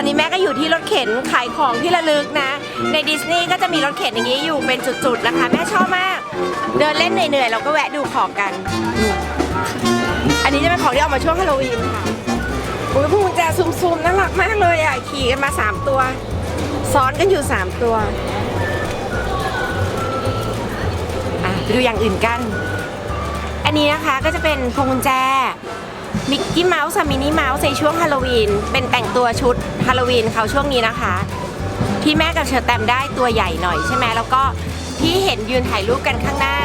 อนนี้แม่ก็อยู่ที่รถเข็นขายของที่ระลึกนะ ในดิสนีย์ก็จะมีรถเข็นอย่างนี้อยู่เป็นจุดๆนะคะ แม่ชอบมาก เดินเล่นเหนื่อยๆเราก็แวะดูของกัน อันนี้จะเป็นของที่เอามาช่วงฮาโลวีนค่ะอุ้ยพวกกุญแจซุ่มๆน่ารักมากเลยอะขี่กันมา 3 ตัว ซ้อนกันอยู่ 3 ตัวอะไปดูอย่างอื่นกัน อันนี้นะคะก็จะเป็นพวงกุญแจ มิกกี้เมาส์กับมินนี่เมาส์ในช่วงฮาโลวีนเป็นแต่งตัวชุดฮาโลวีนเขาช่วงนี้นะคะ ที่แม่กับเชอร์แตมได้ตัวใหญ่หน่อยใช่ไหมแล้วก็ที่เห็นยืนถ่ายรูปกันข้างหน้า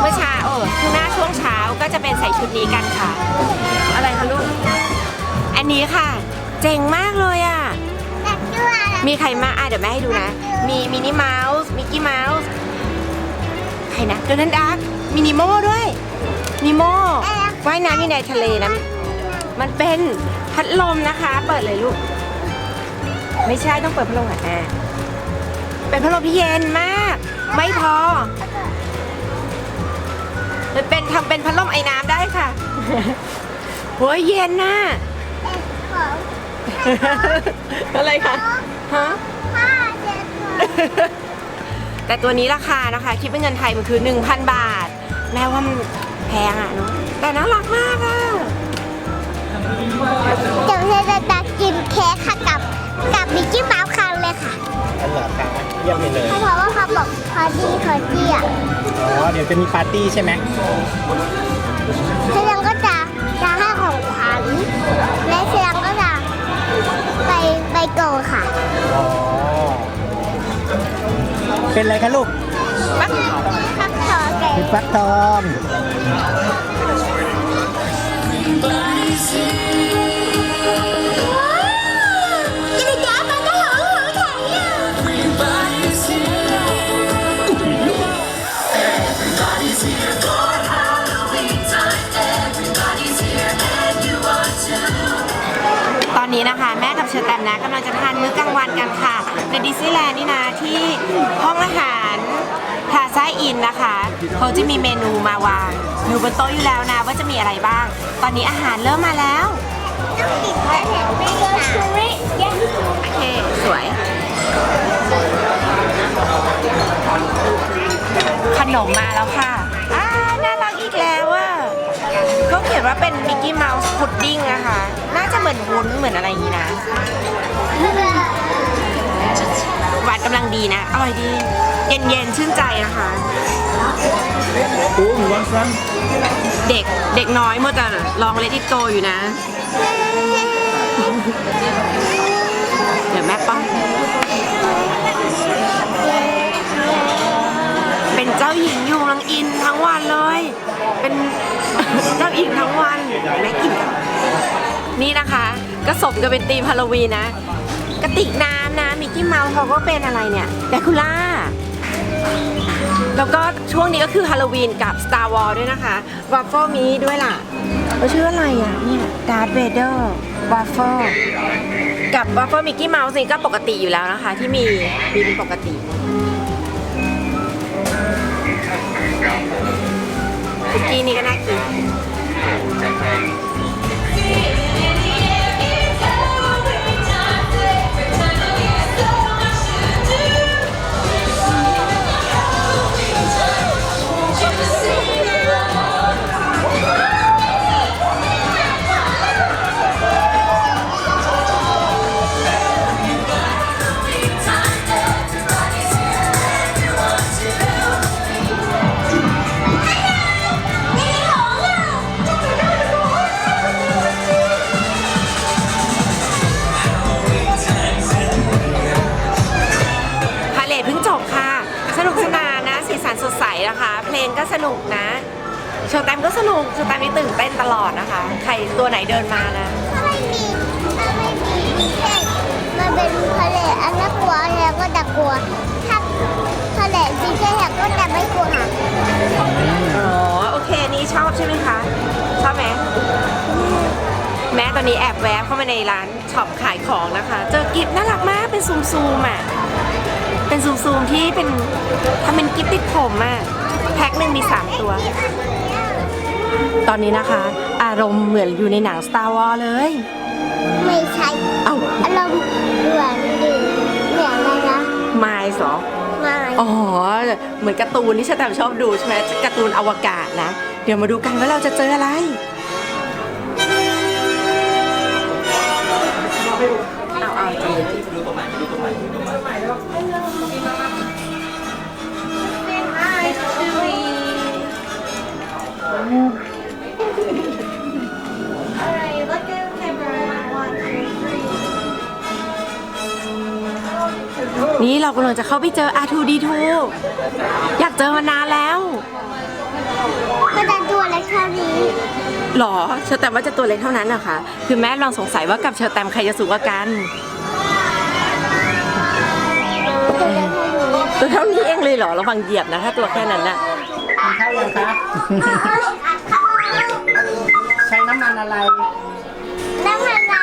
เมื่อเช้าเออข้างหน้าช่วงเช้าก็จะเป็นใส่ชุดนี้กันค่ะ อะไรคะลูกอันนี้ค่ะ เจ๋งมากเลยอะแต่ด้วยอะไรมีใครมาอะเดี๋ยวแม่ให้ดูนะ มีมินนี่เมาส์มิกกี้เมาส์ใครนะโดนัลด์ดักมินิโมด้วยนิโม ว่ายน้ำอยู่ในทะเลนะ มันเป็นพัดลมนะคะ เปิดเลยลูก ไม่ใช่ต้องเปิดพัดลมอะอะเป็นพัดลมที่เย็นมาก ไม่พอ มันเป็นทำเป็นพัดลมไอ้น้ำได้ค่ะโหัวเย็นน่ะอะไรคะฮะแต่ตัวนี้ราคานะคะ คิดเป็นเงินไทยมันคือ 1,000 บาท แม้ว่ามันแพงอะเนาะ แต่น่ารักมากอะเดี๋ยวเราจะตัดกินเค้กค่ะกับกับมิกกี้เมาส์คันเลยค่ะอันเหรอคะเยี่ยมไปเลยเพราะว่าเขาบอกพอดีพอดีอะอ๋อเดี๋ยวจะมีปาร์ตี้ใช่ไหมเซยังก็จะจะให้ของขวัญและเซยังก็จะไปไปโกลค่ะอ๋อเป็นอะไรคะลูกฟักฟักทองแกเป็นฟักทอง ตอนนี้นะคะ แม่กับเชอร์แตมนะกำลังจะทานมื้อกลางวันกันค่ะในดิสนีย์แลนด์นี่นะที่ห้องอาหาร ลาซ่าอินนะคะเขาจะมีเมนูมาวางอยู่บนโต๊ะอยู่แล้วนะว่าจะมีอะไรบ้าง ตอนนี้อาหารเริ่มมาแล้วต้องติดไว้แถมไม่เยอะชูริเย้โอเค สวย ขนมมาแล้วค่ะอ่าน่ารักอีกแล้วอะเขาเขียนว่าเป็นมิกกี้เมาส์พุดดิ้งนะคะ น่าจะเหมือนวุ้นเหมือนอะไรอย่างนี้นะ หวานกำลังดีนะ อร่อยดี เย็นๆชื่นใจนะคะ โอ้วันซันเด็กเด็กน้อยมัวแต่ลองเลดิโตอยู่นะ เดี๋ยวแม่ป้อนเป็นเจ้าหญิงอยู่ลังอินทั้งวันเลย เป็นเจ้าหญิงทั้งวันแม่กินกันนี่นะคะ ก็สมกับเป็นธีมฮาโลวีนนะกระติกน้ำนะมิ กกี้เมาส์เขาก็เป็นอะไรเนี่ยแดคูล่า แล้วก็ช่วงนี้ก็คือฮาโลวีนกับ Star Wars ด้วยนะคะว a ฟเฟิลมีด้วยล่ะเขาชื่ออะไรอะเนี่ยดาร์ h เวเดอร์ว a ฟเฟิลกับว a ฟเฟิลมิกกี้เมาส์นี่ก็ปกติอยู่แล้วนะคะ ที่มีมีเป็นปกติคุกกี้นี่ก็น่ากิน เลทเพิ่งจบค่ะ สนุกสนานนะ สีสันสดใสนะคะ เพลงก็สนุกนะโชว์แตมก็สนุกโชว์แตมนี่ตื่นเต้นตลอดนะคะ ใครตัวไหนเดินมานะถ้าไม่มีถ้าไม่มีเช่นมันเป็นทะเลอันน่ากลัวแล้วก็จะกลัว ถ้าทะเลสีแค่ก็จะไม่กลัวค่ะอ๋อโอเคนี่ชอบใช่ไหมคะชอบไหมแม้ตอนนี้แอบแวะเข้ามาในร้านช็อปขายของนะคะ เจอกิฟต์น่ารักมากเป็นซูมซูมๆอะ เป็นซูมๆที่เป็นทำเป็นกิ๊บติดผมอะแพ็คหนึ่งมีสามตัว ตอนนี้นะคะ อารมณ์เหมือนอยู่ในหนัง Star Wars เลย ไม่ใช่เอาอารมณ์เหมือนดืเหมือนอะไรนะมายสอไม่อ๋อ เหมือนการ์ตูนที่ชาแตมชอบดูใช่ไหมการ์ตูนอวกาศนะ เดี๋ยวมาดูกันว่าเราจะเจออะไร เรากำลังจะเข้าไปเจอ R2D2 อยากเจอมานานแล้วก็จะตัวเล็กเท่านี้หรอเชอร์แตมว่าจะตัวเล็กเท่านั้นนะคะคือแม่ลองสงสัยว่ากับเชอร์แตมใครจะสูงกว่ากัน ตัวเล็กเท่านี้ตัวเท่านี้เองเลยเหรอระวังเหยียบนะถ้าตัวแค่นั้นน่ะกินข้าวยังคะใช้น้ำมันอะไรน้ำมันอะไร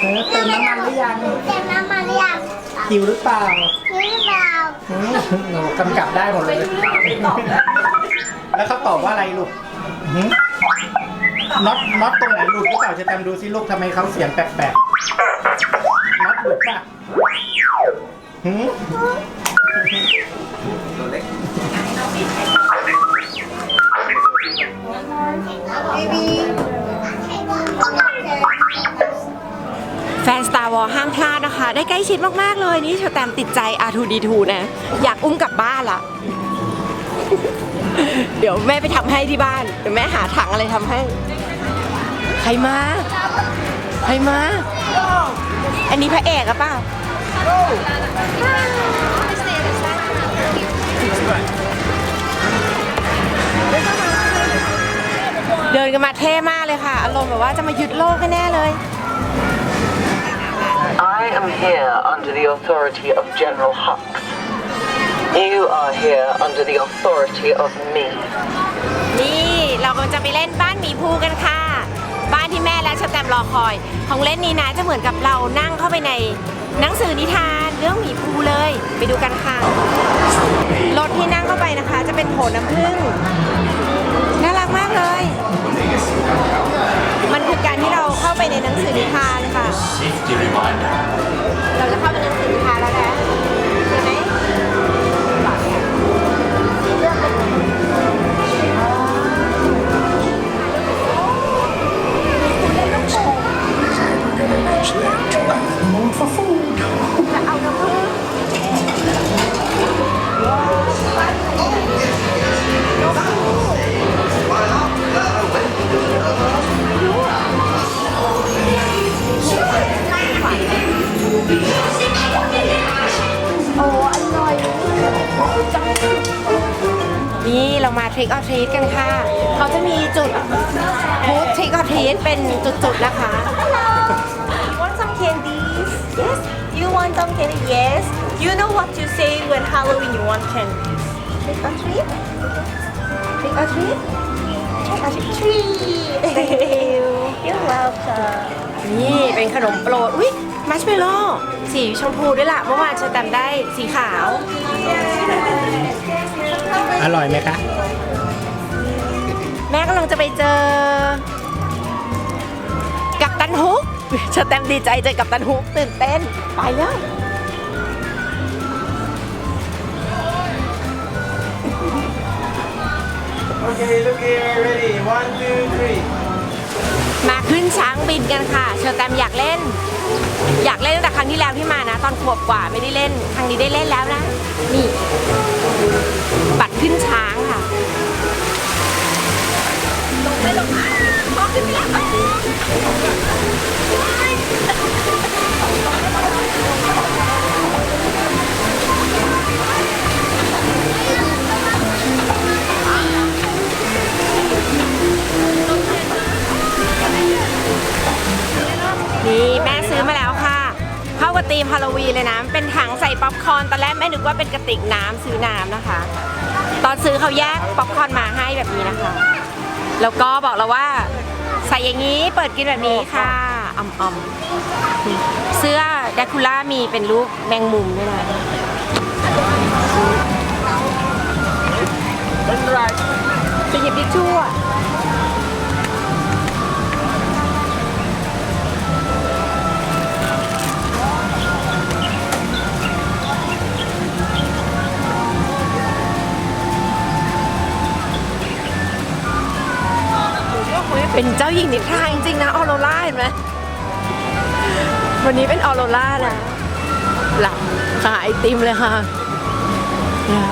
เออเติมน้ำมันหรือยังเต็มน้ำมันหรือยังหิวหรือเปล่า หนูกำกับได้หมดเลย แล้วเขาตอบว่าอะไรลูกหืน็อตน็อตตรงไหนหลุดหรือเปล่าจะจำดูสิลูกทำไมเขาเสียงแปลกๆน็อตหลุดป่ะหืม ชิดมาก ๆ เลยนี่เชอแตมติดใจ R2D2 นะ อยากอุ้มกลับบ้านละเดี๋ยวแม่ไปทำให้ที่บ้าน เดี๋ยวแม่หาถังอะไรทำให้ ใครมา ใครมา อันนี้พระเอกอะเปล่าเดินกันมาเท่มากเลยค่ะ อารมณ์แบบว่าจะมายึดโลกแน่เลย here under the authority of General Hux. You are here under the authority of me. นี่เรากำลังจะไปเล่นบ้านหมีภูกันค่ะ บ้านที่แม่และชแตมรอคอย ของเล่นนี้นะจะเหมือนกับเรานั่งเข้าไปในหนังสือนิทานเรื่องหมีภูเลย ไปดูกันค่ะ รถที่นั่งเข้าไปนะคะ จะเป็นโถน้ำผึ้งน่ารักมากเลย มันคือการที่เราเข้าไปในหนังสือนิทานค่ะ เราจะเข้าไปในหนังสือ รามาทริกออทรีตกันค่ะ เขาจะมีจุดบูธทริกออทรีตเป็นจุดๆนะคะ You want some candies? Yes. You want some candy? Yes. You know what to say when Halloween you want candies. Trick or treat? Trick or treat? Trick or treat. Thank you. You're welcome. นี่เป็นขนมโปรด อุ้ยมัชเมลโล่สีชมพูด้วยล่ะ เมื่อวานฉันจำได้สีขาว อร่อยไหมคะแม่กำลังจะ ไปเจอ กับตันฮุกชแตมป์ดีใจเจอกับตันฮุกตื่นเต้น ไปแล้ว Okay look here ready one two three มาขึ้นช้างบินกันค่ะ เชอร์แตมอยากเล่น อยากเล่นตั้งแต่ครั้งที่แล้วที่มานะ ตอนขวบกว่าไม่ได้เล่น ครั้งนี้ได้เล่นแล้วนะ นี่ บัตรขึ้นช้างค่ะ นี่แม่ซื้อมาแล้วค่ะ เข้ากับธีมฮาโลวีนเลยนะ เป็นถังใส่ป๊อปคอร์นตอนแรกแม่นึกว่าเป็นกระติกน้ำซื้อน้ำนะคะ ตอนซื้อเขาแยกป๊อปคอร์นมาให้แบบนี้นะคะ แล้วก็บอกเราว่า ใส่อย่างนี้เปิดกินแบบนี้ค่ะอ่อมๆเสื้อแดคูล่ามีเป็นรูปแมงมุมด้วยนะจะหยิบทิชชู่อะ เป็นเจ้าหญิงนิทราจริงๆนะออโรล่าเห็นไหมวันนี้เป็นออโรล่านะหลับขายไอติมเลยค่ะ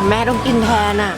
แม่ต้องกินแทนอะ